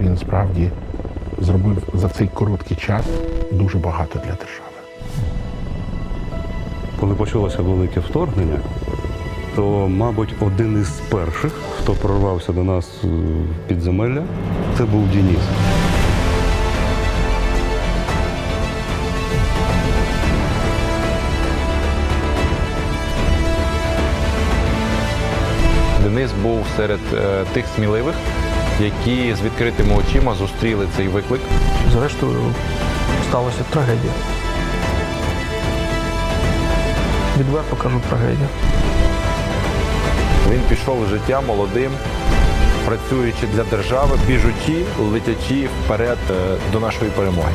він справді зробив за цей короткий час дуже багато для держави. Коли почалося велике вторгнення, то, мабуть, один із перших, хто прорвався до нас е, в підземелля, це був Дініс. Денис був серед е, тих сміливих, які з відкритими очима зустріли цей виклик. Зрештою, сталася трагедія. Відверто кажу трагедія. Він пішов в життя молодим, працюючи для держави, біжучи, летячи вперед е, до нашої перемоги.